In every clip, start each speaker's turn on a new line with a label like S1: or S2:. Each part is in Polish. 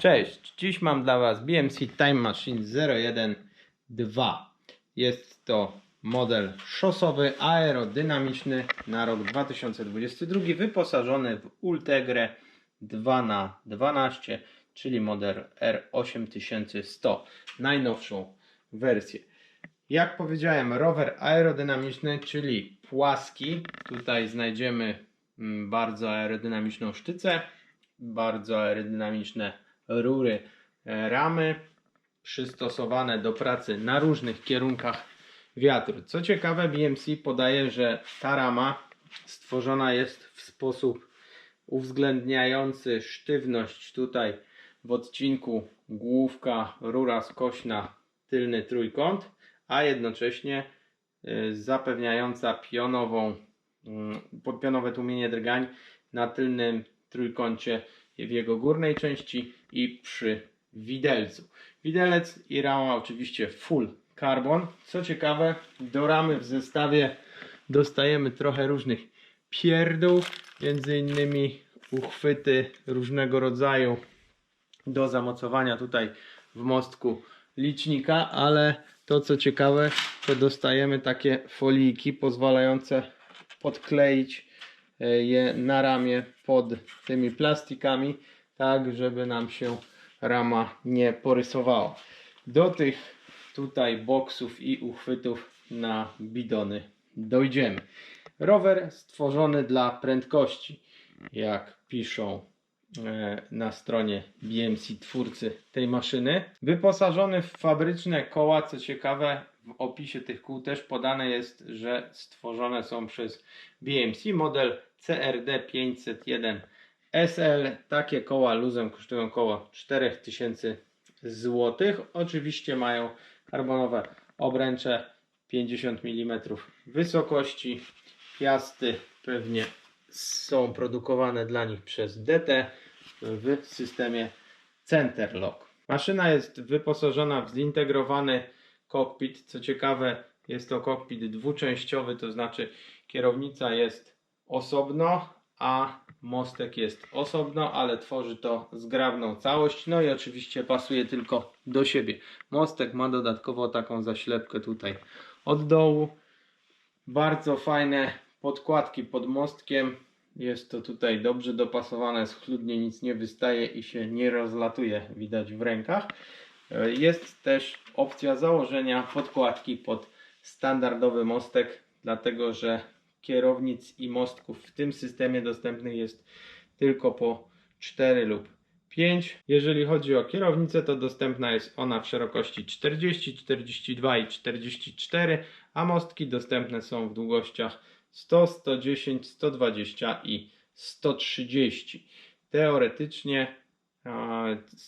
S1: Cześć, dziś mam dla Was BMC Time Machine 012. Jest to model szosowy, aerodynamiczny na rok 2022, wyposażony w Ultegrę 2x12, czyli model R8100, najnowszą wersję. Jak powiedziałem, rower aerodynamiczny, czyli płaski. Tutaj znajdziemy mm, bardzo aerodynamiczną sztycę, bardzo aerodynamiczne rury, e, ramy przystosowane do pracy na różnych kierunkach wiatru. Co ciekawe, BMC podaje, że ta rama stworzona jest w sposób uwzględniający sztywność tutaj w odcinku główka, rura skośna, tylny trójkąt, a jednocześnie y, zapewniająca pionową, mm, pionowe tłumienie drgań na tylnym trójkącie w jego górnej części i przy widelcu. Widelec i rama oczywiście full carbon. Co ciekawe, do ramy w zestawie dostajemy trochę różnych pierdół, między innymi uchwyty różnego rodzaju do zamocowania tutaj w mostku licznika, ale to co ciekawe, to dostajemy takie folijki pozwalające podkleić je na ramię pod tymi plastikami, tak żeby nam się rama nie porysowała. Do tych tutaj boksów i uchwytów na bidony dojdziemy. Rower stworzony dla prędkości, jak piszą e, na stronie BMC twórcy tej maszyny. Wyposażony w fabryczne koła, co ciekawe, w opisie tych kół też podane jest, że stworzone są przez BMC model CRD 501 SL. Takie koła luzem kosztują około 4000 zł. Oczywiście mają karbonowe obręcze 50 mm wysokości. Piasty pewnie są produkowane dla nich przez DT w systemie Centerlock. Maszyna jest wyposażona w zintegrowany kokpit. Co ciekawe, jest to kokpit dwuczęściowy, to znaczy kierownica jest osobno, a mostek jest osobno, ale tworzy to zgrabną całość. No i oczywiście pasuje tylko do siebie. Mostek ma dodatkowo taką zaślepkę tutaj od dołu. Bardzo fajne podkładki pod mostkiem. Jest to tutaj dobrze dopasowane, schludnie nic nie wystaje i się nie rozlatuje, widać w rękach. Jest też opcja założenia podkładki pod standardowy mostek, dlatego że kierownic i mostków w tym systemie dostępnych jest tylko po 4 lub 5. Jeżeli chodzi o kierownicę, to dostępna jest ona w szerokości 40, 42 i 44, a mostki dostępne są w długościach 100, 110, 120 i 130. Teoretycznie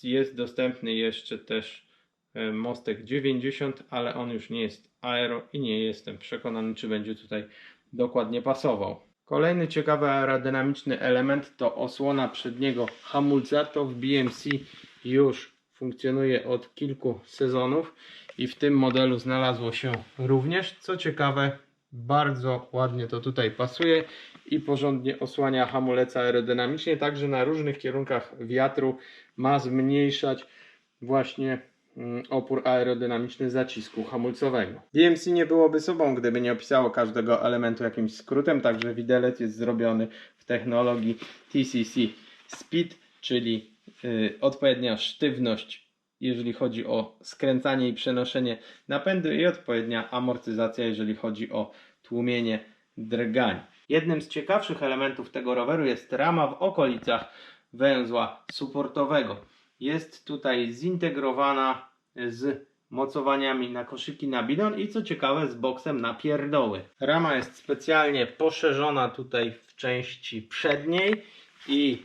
S1: jest dostępny jeszcze też e, mostek 90, ale on już nie jest aero i nie jestem przekonany, czy będzie tutaj dokładnie pasował. Kolejny ciekawy aerodynamiczny element to osłona przedniego hamulca. To w BMC już funkcjonuje od kilku sezonów i w tym modelu znalazło się również. Co ciekawe, bardzo ładnie to tutaj pasuje i porządnie osłania hamulec aerodynamicznie, także na różnych kierunkach wiatru ma zmniejszać właśnie mm, opór aerodynamiczny zacisku hamulcowego. DMC nie byłoby sobą, gdyby nie opisało każdego elementu jakimś skrótem, także widelec jest zrobiony w technologii TCC Speed, czyli y, odpowiednia sztywność, jeżeli chodzi o skręcanie i przenoszenie napędu i odpowiednia amortyzacja, jeżeli chodzi o tłumienie drgań. Jednym z ciekawszych elementów tego roweru jest rama w okolicach węzła supportowego. Jest tutaj zintegrowana z mocowaniami na koszyki na bidon i co ciekawe z boksem na pierdoły. Rama jest specjalnie poszerzona tutaj w części przedniej i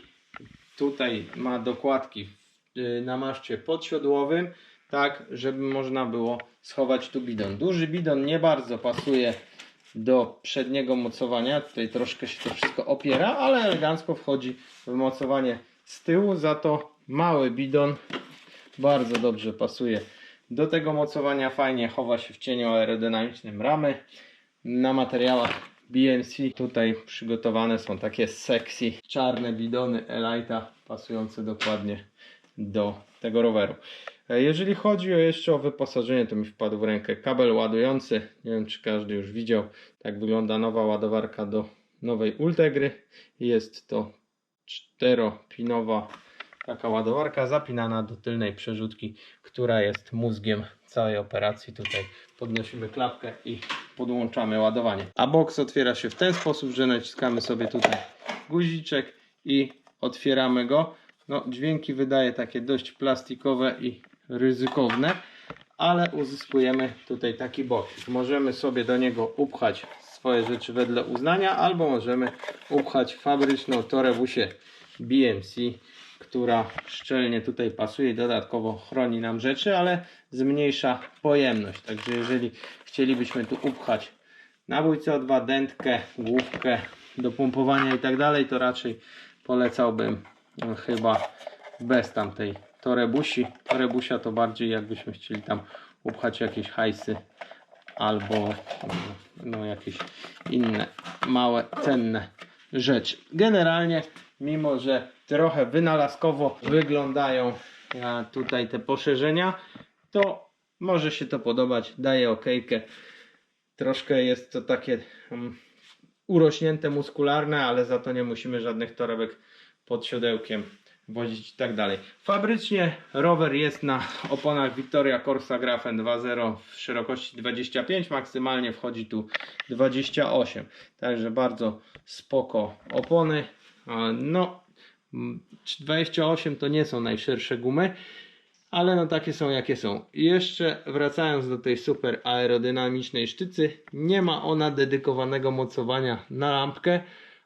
S1: tutaj ma dokładki y, na maszcie podsiodłowym, tak żeby można było schować tu bidon. Duży bidon nie bardzo pasuje do przedniego mocowania. Tutaj troszkę się to wszystko opiera, ale elegancko wchodzi w mocowanie z tyłu. Za to mały bidon bardzo dobrze pasuje do tego mocowania. Fajnie chowa się w cieniu aerodynamicznym ramy. Na materiałach BMC tutaj przygotowane są takie sexy czarne bidony Elite'a pasujące dokładnie do tego roweru. E, Jeżeli chodzi jeszcze o wyposażenie, to mi wpadł w rękę kabel ładujący. Nie wiem, czy każdy już widział. Tak wygląda nowa ładowarka do nowej Ultegry. Jest to czteropinowa taka ładowarka zapinana do tylnej przerzutki, która jest mózgiem całej operacji. Tutaj podnosimy klapkę i podłączamy ładowanie. A box otwiera się w ten sposób, że naciskamy sobie tutaj guziczek i otwieramy go. No, dźwięki wydaje takie dość plastikowe i ryzykowne, ale uzyskujemy tutaj taki box. Możemy sobie do niego upchać swoje rzeczy wedle uznania, albo możemy upchać fabryczną torebusię BMC, która szczelnie tutaj pasuje i dodatkowo chroni nam rzeczy, ale zmniejsza pojemność. Także jeżeli chcielibyśmy tu upchać nabój CO2, dętkę, główkę do pompowania i tak dalej, to raczej polecałbym no, chyba bez tamtej torebusi. Torebusia to bardziej jakbyśmy chcieli tam upchać jakieś hajsy albo no, jakieś inne małe, cenne rzeczy. Generalnie, mimo że trochę wynalazkowo wyglądają e, tutaj te poszerzenia, to może się to podobać, daje okejkę. Troszkę jest to takie um, urośnięte, muskularne, ale za to nie musimy żadnych torebek pod siodełkiem wozić i tak dalej. Fabrycznie rower jest na oponach Victoria Corsa Grafen 2.0 w szerokości 25, maksymalnie wchodzi tu 28. Także bardzo spoko opony. No, mm, 28 to nie są najszersze gumy, ale no takie są jakie są. Jeszcze wracając do tej super aerodynamicznej sztycy, nie ma ona dedykowanego mocowania na lampkę,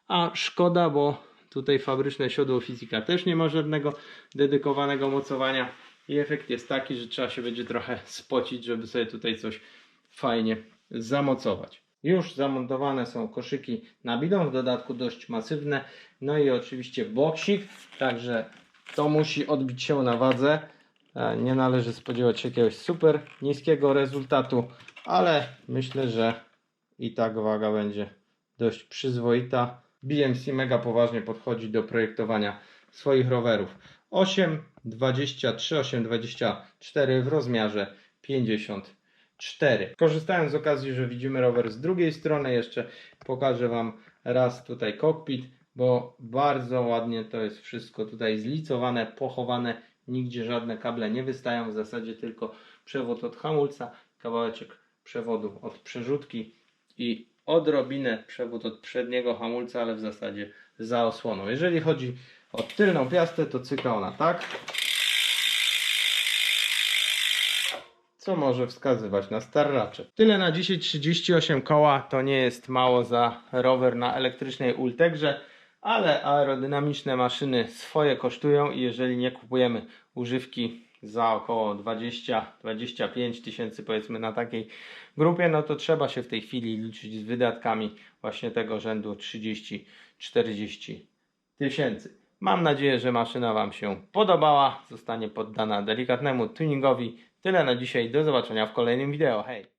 S1: a szkoda, bo tutaj fabryczne siodło fizyka też nie ma żadnego dedykowanego mocowania i efekt jest taki, że trzeba się będzie trochę spocić, żeby sobie tutaj coś fajnie zamocować. Już zamontowane są koszyki na bidon, w dodatku dość masywne, no i oczywiście boksik, także to musi odbić się na wadze. E, Nie należy spodziewać się jakiegoś super niskiego rezultatu, ale myślę, że i tak waga będzie dość przyzwoita. BMC mega poważnie podchodzi do projektowania swoich rowerów. 8,23, 8,24 w rozmiarze 54. Korzystając z okazji, że widzimy rower z drugiej strony, jeszcze pokażę Wam raz tutaj kokpit, bo bardzo ładnie to jest wszystko tutaj zlicowane, pochowane. Nigdzie żadne kable nie wystają, w zasadzie tylko przewód od hamulca, kawałeczek przewodu od przerzutki i odrobinę przewód od przedniego hamulca, ale w zasadzie za osłoną. Jeżeli chodzi o tylną piastę, to cykla ona tak. Co może wskazywać na starracze. Tyle na dzisiaj 38 koła to nie jest mało za rower na elektrycznej Ultegrze, ale aerodynamiczne maszyny swoje kosztują i jeżeli nie kupujemy używki za około 20-25 tysięcy powiedzmy na takiej grupie, no to trzeba się w tej chwili liczyć z wydatkami właśnie tego rzędu 30-40 tysięcy. Mam nadzieję, że maszyna Wam się podobała, zostanie poddana delikatnemu tuningowi. Tyle na dzisiaj, do zobaczenia w kolejnym wideo. Hej!